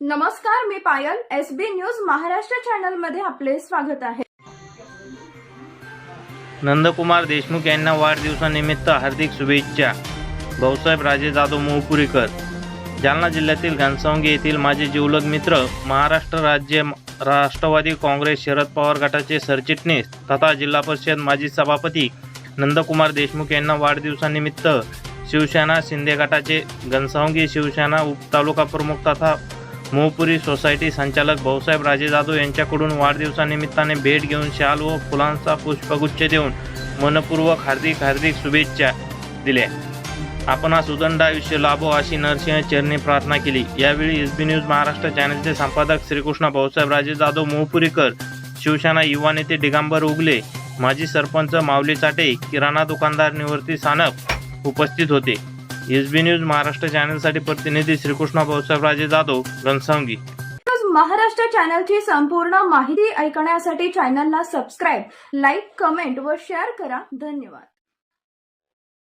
नमस्कार मी Payal. S B news Maharashtra चॅनलमध्ये आपले स्वागत आहे. नंदकुमार देशमुख यांना वाढदिवसानिमित्त हार्दिक शुभेच्छा. भाऊसाहेब राजे जाधव मोहपुरीकर जालना जिल्ह्यातील घनसावंगी येथील माझे जिवलग मित्र महाराष्ट्र राज्य राष्ट्रवादी काँग्रेस शरद पवार गटाचे सरचिटणीस तथा जिल्हा परिषद माजी सभापती नंदकुमार देशमुख यांना वाढदिवसानिमित्त शिवसेना शिंदे गटाचे घनसावंगी शिवसेना उपतालुका प्रमुख तथा मोहपुरी सोसायटी संचालक भाऊसाहेब राजे जाधव यांच्याकडून वाढदिवसानिमित्ताने भेट घेऊन शाल व फुलांचा पुष्पगुच्छ देऊन मनपूर्वक हार्दिक हार्दिक शुभेच्छा दिल्या. आपणास उदंड आयुष्य लाभो अशी नरसिंह चरणी प्रार्थना केली. यावेळी एस बी न्यूज महाराष्ट्र चॅनलचे संपादक श्रीकृष्ण भाऊसाहेब राजे जाधव मोहपुरीकर शिवसेना युवा नेते दिगंबर उगले माजी सरपंच माऊली चाटे किराणा दुकानदार निवृत्ती सानप उपस्थित होते. एस बी न्यूज महाराष्ट्र चॅनलसाठी प्रतिनिधी श्रीकृष्ण भाऊसाहेबराजे जाधव घनसावंगी. महाराष्ट्र चॅनलची संपूर्ण माहिती ऐकण्यासाठी चॅनलला सबस्क्राईब लाईक कमेंट व शेअर करा. धन्यवाद.